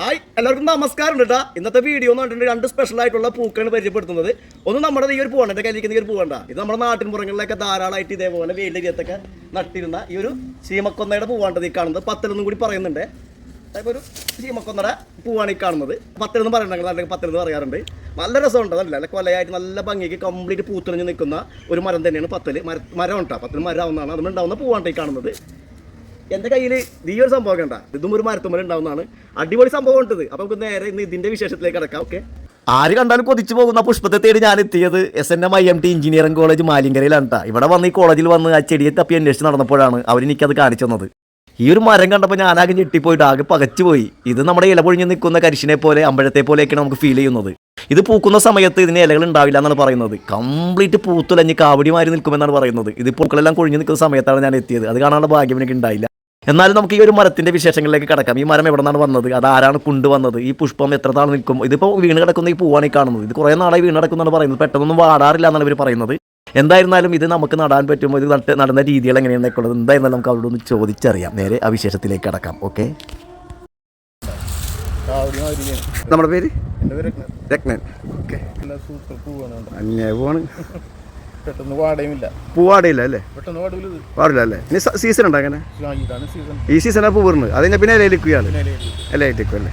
Hi എല്ലാവർക്കും നമസ്കാരം കേട്ടാ ഇന്നത്തെ വീഡിയോ എന്ന് പറഞ്ഞിട്ടുണ്ടെങ്കിൽ രണ്ട് സ്പെഷ്യൽ ആയിട്ടുള്ള പൂക്കളാണ് പരിചയപ്പെടുത്തുന്നത്. ഒന്ന് നമ്മുടെ ഈ ഒരു പൂവാണ് എന്റെ കയ്യിലേക്ക് ഒരു പൂവണ്ട. ഇത് നമ്മുടെ നാട്ടിൻ പുറങ്ങളിലൊക്കെ ധാരാളമായിട്ട് ഇതേപോലെ വെയിലരിയത്തൊക്കെ നട്ടിരുന്ന ഈ ഒരു ചീമക്കൊന്നയുടെ പൂവാണ്ടത് ഈ കാണുന്നത്. പത്തലൊന്നും കൂടി പറയുന്നുണ്ട്. അതായത് ഒരു ചീമക്കൊന്നയുടെ പൂവാണ് ഈ കാണുന്നത്. പത്തിലെന്ന് പറയുന്നുണ്ടെങ്കിൽ അല്ലെങ്കിൽ പത്തിലെന്ന് പറയാറുണ്ട്. നല്ല രസമുണ്ട് അതല്ല. നല്ല കൊലയായിട്ട് നല്ല ഭംഗിക്ക് കംപ്ലീറ്റ് പൂത്തുറഞ്ഞ് നിൽക്കുന്ന ഒരു മരം തന്നെയാണ് പത്തൽ മര മരം ഉണ്ടാ പത്തിൽ മരം ആവുന്നതാണ്. അതുണ്ടാവുന്ന പൂവാണ് ഈ കാണുന്നത്. എന്റെ കയ്യിൽ ഈ ഒരു സംഭവം കണ്ട. ഇതും ഒരു മരത്തുമ്മൽ ഉണ്ടാവുന്നതാണ്. അടിപൊളി സംഭവം ഉണ്ടത് അപ്പൊ നമുക്ക് നേരെ ഇന്ന് ഇതിന്റെ വിശേഷത്തിലേക്ക് കിടക്കാം. ഓക്കെ ആര് കണ്ടാലും കൊതിച്ചു പോകുന്ന പുഷ്പത്തെ തേടി ഞാൻ എത്തിയത് S N M I M T engineering college മാലിങ്കരയിലാണ് കേട്ടോ ഇവിടെ വന്ന് ഈ കോളേജിൽ വന്ന് ആ ചെടിയെ തപ്പി അന്വേഷിച്ച് നടന്നപ്പോഴാണ് അവരെനിക്കത് കാണിച്ചു തന്നത്. ഈ ഒരു മരം കണ്ടപ്പോൾ ഞാൻ ആകെ ഞെട്ടിപ്പോയിട്ട് ആകെ പകച്ചുപോയി. ഇത് നമ്മുടെ ഇല പൊഴിഞ്ഞ് നിൽക്കുന്ന കരിശിനെ പോലെ അമ്പഴത്തെ പോലെയൊക്കെയാണ് നമുക്ക് ഫീൽ ചെയ്യുന്നത്. ഇത് പൂക്കുന്ന സമയത്ത് ഇതിന് ഇലകൾ ഉണ്ടാവില്ല എന്നാണ് പറയുന്നത്. കംപ്ലീറ്റ് പൂത്തുലഞ്ഞ് കാവടി മാറി നിൽക്കുമെന്നാണ് പറയുന്നത്. ഇത് പൂക്കളെല്ലാം കൊഴിഞ്ഞ് നിൽക്കുന്ന സമയത്താണ് ഞാൻ എത്തിയത്. അത് കാണാനുള്ള ഭാഗ്യം എനിക്ക് ഉണ്ടായില്ല. എന്നാലും നമുക്ക് ഈ ഒരു മരത്തിന്റെ വിശേഷങ്ങളിലേക്ക് കടക്കാം. ഈ മരം എവിടെ നിന്നാണ് വന്നത്? അത് ആരാണ് കൊണ്ടുവന്നത്? ഈ പുഷ്പം എത്ര നാൾ നിൽക്കും? ഇതിപ്പോൾ വീണ് കിടക്കുന്ന ഈ പൂവാണ് ഈ കാണുന്നത്. ഇത് കുറേ നാളായി വീണ് കിടക്കുന്നതാണ് പറയുന്നത്. പെട്ടെന്നൊന്നും വാടാറില്ല എന്നാണ് ഇവർ പറയുന്നത്. എന്തായിരുന്നാലും ഇത് നമുക്ക് നടാൻ പറ്റുമോ? ഇത് നട്ട് നടന്ന രീതികൾ എങ്ങനെയാണെന്നൊക്കെ ഉള്ളത് എന്തായിരുന്നാലും നമുക്ക് അവരോട് ഒന്ന് ചോദിച്ചറിയാം. നേരെ ആ വിശേഷത്തിലേക്ക് കടക്കാം. ഓക്കെ? നമ്മുടെ പേര്? എന്റെ പേര് രത്നം. രത്നൻ ഓക്കെ. നല്ല സൂപ്പർ പൂവാണ്. പെട്ടെന്ന് വാടയുമില്ല പൂവാടില്ല അല്ലേ? പെട്ടെന്ന് വാടൂല ഇത് പാടില്ല അല്ലേ? ഇനി സീസൺ ഉണ്ടോ അങ്ങനെ? ഇതാണ് സീസൺ ഈ സീസണാണ് പൂ വരുന്നത് അത് കഴിഞ്ഞാൽ പിന്നെ ഇലയിലേക്ക് അല്ലേ?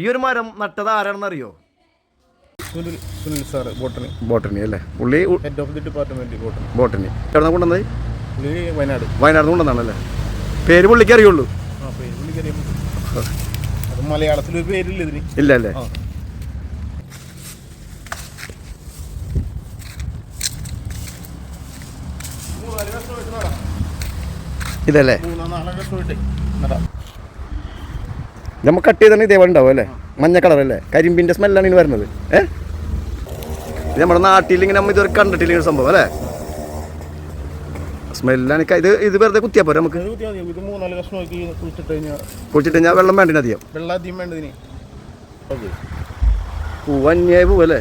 ഈ ഒരു മരം നട്ടത് ആരാണെന്ന് അറിയോ Sunil Sunil sir botany. Botany അല്ലേ? പുള്ളി head of the department botany. Botany. എവിടെ കൊണ്ടുവന്നത്? പുള്ളി വയനാട്. വയനാട് കൊണ്ടുവന്നാണല്ലേ പേര് പുള്ളിക്ക് അറിയുള്ളൂ ആ പേര് മലയാളത്തിൽ ഒരു പേരില്ല ഇതിന്. ഇല്ല അല്ലേ? ഇതല്ലേ? നമ്മ നമ്മൾ കട്ട് ചെയ്താണ് ഇതേ ഉണ്ടാവും അല്ലേ? മഞ്ഞ കളർ അല്ലേ? കരിമ്പിന്റെ സ്മെല്ലാണ് ഇനി വരുന്നത്. ഏ? ഇത് നമ്മുടെ നാട്ടിൽ ഇങ്ങനെ നമ്മൾ ഇതുവരെ കണ്ടിട്ടില്ല ഇങ്ങനെ സംഭവം അല്ലേ? സ്മെല്ലാണ് ഇത് ഇത് വെറുതെ കുത്തിയാ പോരെ നമുക്ക്? കുഴിച്ചിട്ട് കഴിഞ്ഞാൽ വെള്ളം വേണ്ടി അധികം. വെള്ളം അധികം വേണ്ടതിന് ഓക്കെ. പൂവ് അന്യായ പൂവ്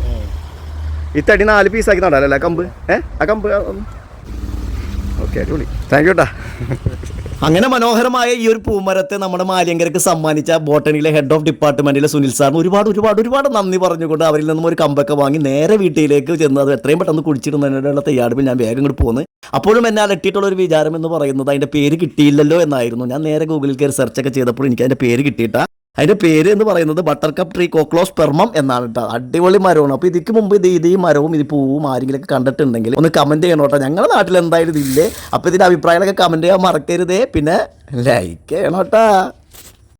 ഈ തടി നാല് പീസാക്കി നടാലല്ലേ കമ്പ്? ഏ? ആ കമ്പ് ഓക്കെ അടിപൊളി താങ്ക് യു കേട്ടാ അങ്ങനെ മനോഹരമായ ഈ ഒരു പൂമരത്തെ നമ്മുടെ മാലിയങ്കരക്ക് സമ്മാനിച്ച ബോട്ടണിയിലെ ഹെഡ് ഓഫ് ഡിപ്പാർട്ട്മെന്റിലെ സുനിൽ സാറിന് ഒരുപാട് ഒരുപാട് ഒരുപാട് നന്ദി പറഞ്ഞുകൊണ്ട് അവരിൽ നിന്നും ഒരു കമ്പൊക്കെ വാങ്ങി നേരെ വീട്ടിലേക്ക് ചെന്ന് അത് എത്രയും പെട്ടെന്ന് കുടിച്ചിടുന്നതിനുള്ള തയ്യാറെടുപ്പിൽ ഞാൻ വേഗം ഇങ്ങോട്ട് പോകുന്നു അപ്പോഴും എന്നെ അലട്ടിയിട്ടുള്ള ഒരു വിചാരം എന്ന് പറയുന്നത് അതിന്റെ പേര് കിട്ടിയില്ലല്ലോ എന്നായിരുന്നു. ഞാൻ നേരെ ഗൂഗിളിൽ കയറി സെർച്ച് ഒക്കെ ചെയ്തപ്പോൾ എനിക്ക് അതിന്റെ പേര് കിട്ടിയിട്ട. അതിന്റെ പേര് എന്ന് പറയുന്നത് butter cup tree cochlospermum എന്നാണ് കേട്ടോ അടിപൊളി മരമാണ്. അപ്പോൾ ഇതിക്ക് മുമ്പ് ഇത് ഇത് ഈ മരവും ഇത് പൂവും ആരെങ്കിലൊക്കെ കണ്ടിട്ടുണ്ടെങ്കിൽ ഒന്ന് കമന്റ് ചെയ്യണം കേട്ടോ ഞങ്ങളുടെ നാട്ടിൽ എന്തായാലും ഇതില്ലേ? അപ്പോൾ ഇതിന്റെ അഭിപ്രായങ്ങളൊക്കെ കമന്റ് ചെയ്യാൻ മറക്കരുതേ. പിന്നെ ലൈക്ക് ചെയ്യണം കേട്ടോ